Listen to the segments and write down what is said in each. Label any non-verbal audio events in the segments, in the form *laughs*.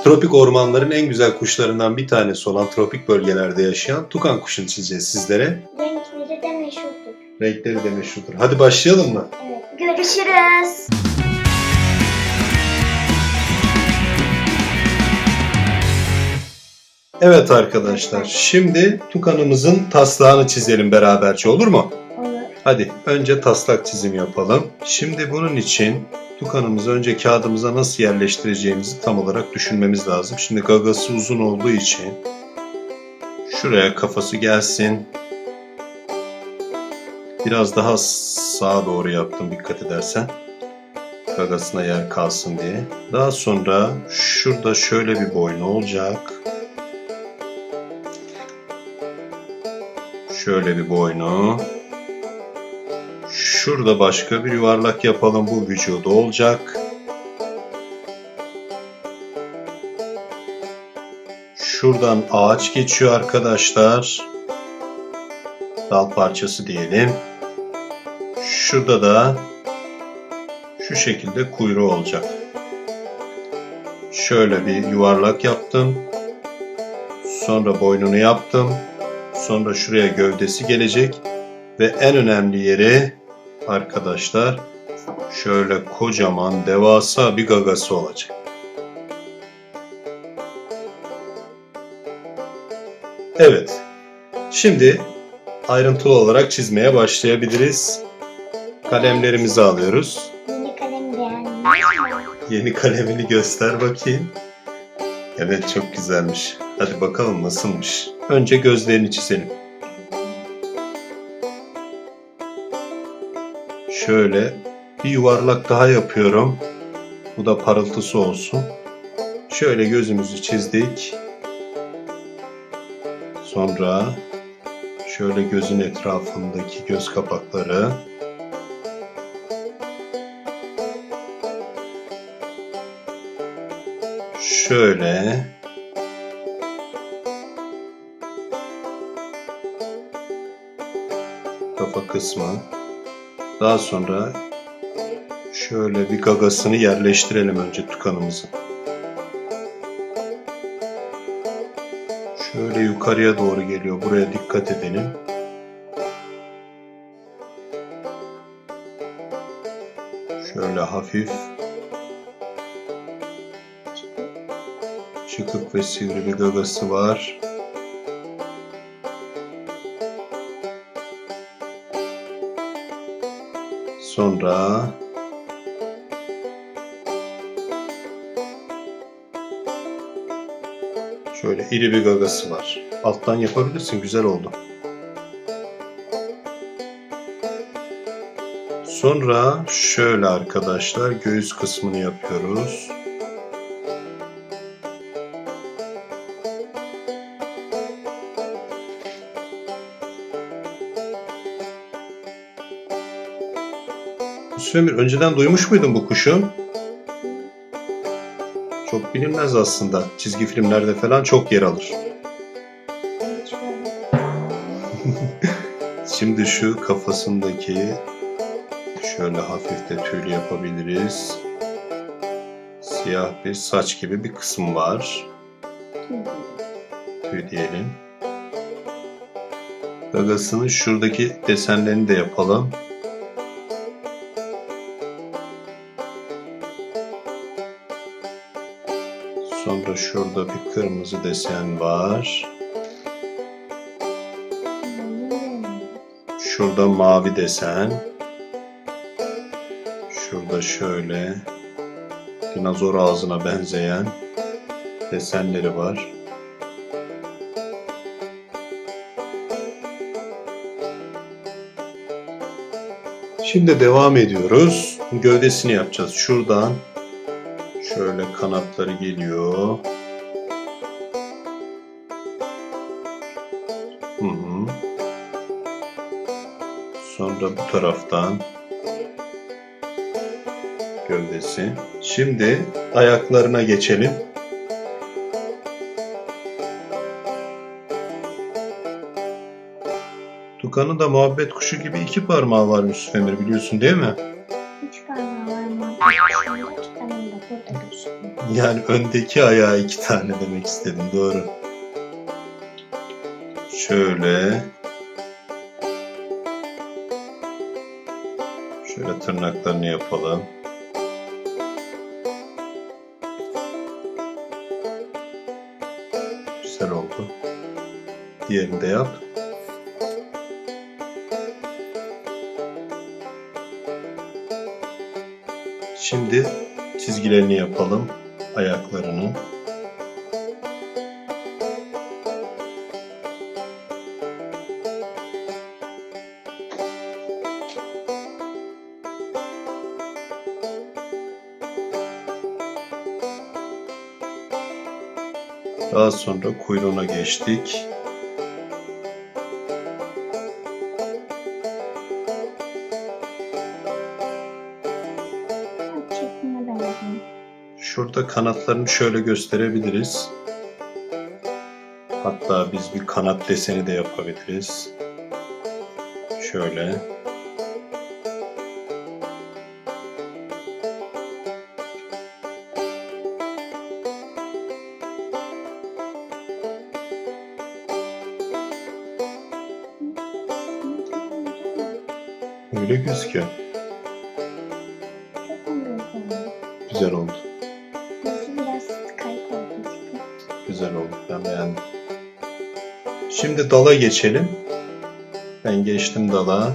Tropik ormanların en güzel kuşlarından bir tanesi olan tropik bölgelerde yaşayan tukan kuşunu çizeceğiz sizlere. Renkleri de meşhurdur. Renkleri de meşhurdur. Hadi başlayalım mı? Evet. Görüşürüz. Evet arkadaşlar. Şimdi tukanımızın taslağını çizelim beraberce olur mu? Olur. Hadi önce taslak çizim yapalım. Şimdi bunun için tukanımızı önce kağıdımıza nasıl yerleştireceğimizi tam olarak düşünmemiz lazım. Şimdi gagası uzun olduğu için şuraya kafası gelsin. Biraz daha sağa doğru yaptım dikkat edersen. Gagasına yer kalsın diye. Daha sonra şurada şöyle bir boynu olacak. Şöyle bir boynu. Şurada başka bir yuvarlak yapalım. Bu vücudu olacak. Şuradan ağaç geçiyor arkadaşlar. Dal parçası diyelim. Şurada da şu şekilde kuyruğu olacak. Şöyle bir yuvarlak yaptım. Sonra boynunu yaptım. Sonra şuraya gövdesi gelecek. Ve en önemli yeri arkadaşlar şöyle kocaman devasa bir gagası olacak. Evet. Şimdi ayrıntılı olarak çizmeye başlayabiliriz. Kalemlerimizi alıyoruz. Yeni kalem? Yeni kalemini göster bakayım. Evet çok güzelmiş. Hadi bakalım nasılmış. Önce gözlerini çizelim. Şöyle bir yuvarlak daha yapıyorum. Bu da parıltısı olsun. Şöyle gözümüzü çizdik. Sonra şöyle gözün etrafındaki göz kapakları. Şöyle kafa kısmı. Daha sonra şöyle bir gagasını yerleştirelim önce tukanımızı. Şöyle yukarıya doğru geliyor. Buraya dikkat edelim. Şöyle hafif çıkık ve sivri bir gagası var. Sonra şöyle iri bir gagası var. Alttan yapabilirsin güzel oldu. Sonra şöyle arkadaşlar göğüs kısmını yapıyoruz. Sömür önceden duymuş muydun bu kuşu? Çok bilinmez aslında. Çizgi filmlerde falan çok yer alır. *laughs* Şimdi şu kafasındaki şöyle hafif de tüylü yapabiliriz. Siyah bir saç gibi bir kısım var. Tüy diyelim. Gagasının şuradaki desenlerini de yapalım. Sonra şurada bir kırmızı desen var. Şurada mavi desen. Şurada şöyle dinozor ağzına benzeyen desenleri var. Şimdi devam ediyoruz. Gövdesini yapacağız. Şuradan şöyle kanatları geliyor. Hı hı. Sonra bu taraftan gövdesi. Şimdi ayaklarına geçelim. Tukan'ın da muhabbet kuşu gibi iki parmağı var Yusuf biliyorsun değil mi? Yani öndeki ayağı iki tane demek istedim. Doğru. Şöyle. Şöyle tırnaklarını yapalım. Güzel oldu. Diğerini de yap. Şimdi çizgilerini yapalım. Ayaklarını. Daha sonra kuyruğuna geçtik. Şurada kanatlarını şöyle gösterebiliriz. Hatta biz bir kanat deseni de yapabiliriz. Şöyle. Öyle gözüküyor. Güzel oldu. Güzel oldu. Ben beğendim. Şimdi dala geçelim. Ben geçtim dala.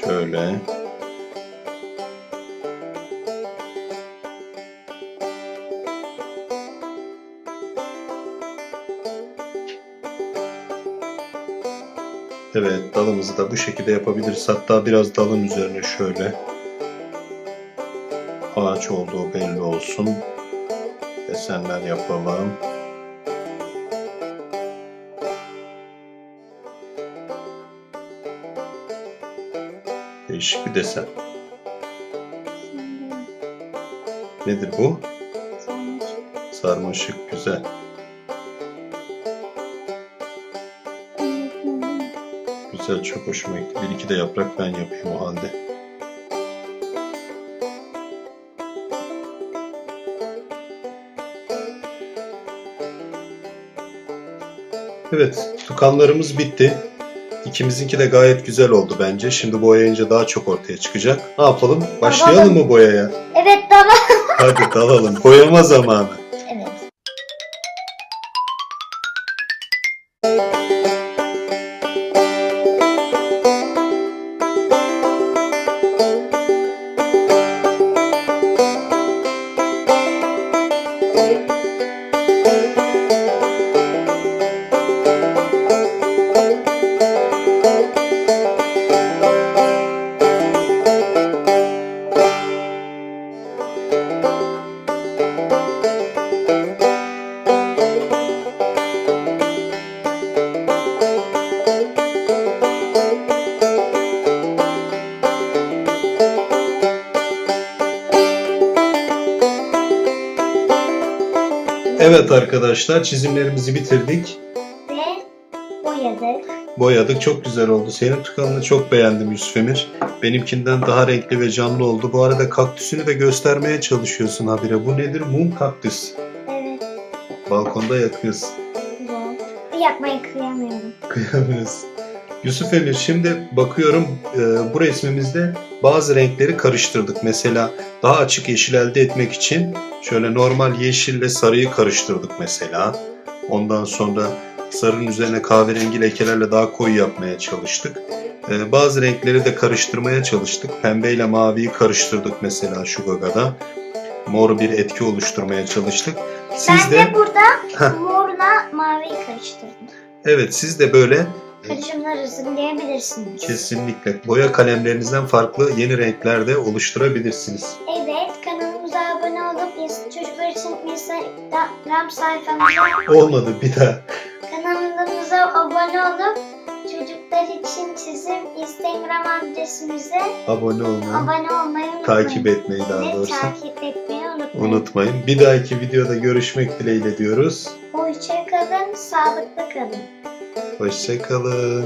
Şöyle. Evet, dalımızı da bu şekilde yapabiliriz. Hatta biraz dalın üzerine şöyle ağaç olduğu belli olsun. Desenler yapalım. Değişik bir desen. Nedir bu? Sarmaşık güzel. Güzel çok hoşuma gitti. Bir iki de yaprak ben yapayım o halde. Evet, tukanlarımız bitti. İkimizinki de gayet güzel oldu bence. Şimdi boyayınca daha çok ortaya çıkacak. Ne yapalım? Başlayalım mı boyaya? Evet tamam. Hadi dalalım. Boyama zamanı. Evet. Arkadaşlar çizimlerimizi bitirdik. Ve boyadık. Boyadık çok güzel oldu. Senin tukanını çok beğendim Yusuf Emir. Benimkinden daha renkli ve canlı oldu. Bu arada kaktüsünü de göstermeye çalışıyorsun habire. Bu nedir? Mum kaktüs. Evet. Balkonda yakıyoruz. Güzel. Bir yapmayı kıyamıyorum. Kıyamıyoruz. Yusuf Emir şimdi bakıyorum e, bu resmimizde bazı renkleri karıştırdık. Mesela daha açık yeşil elde etmek için şöyle normal yeşille sarıyı karıştırdık mesela. Ondan sonra sarının üzerine kahverengi lekelerle daha koyu yapmaya çalıştık. E, bazı renkleri de karıştırmaya çalıştık. Pembeyle maviyi karıştırdık mesela şu gagada. Mor bir etki oluşturmaya çalıştık. Siz ben de, de, burada morla maviyi karıştırdım. evet siz de böyle Karışımlar hazırlayabilirsiniz. Kesinlikle. Boya kalemlerinizden farklı yeni renkler de oluşturabilirsiniz. Evet, kanalımıza abone olup çocuklar için Instagram sayfamıza Olmadı bir daha. kanalımıza abone olup çocuklar için çizim Instagram adresimize Abone olmayı, abone olmayı unutmayın. takip etmeyi daha Ve doğrusu takip etmeyi unutmayın. unutmayın. Bir dahaki videoda görüşmek dileğiyle diyoruz. Hoşça kalın, sağlıklı kalın. Hoşçakalın.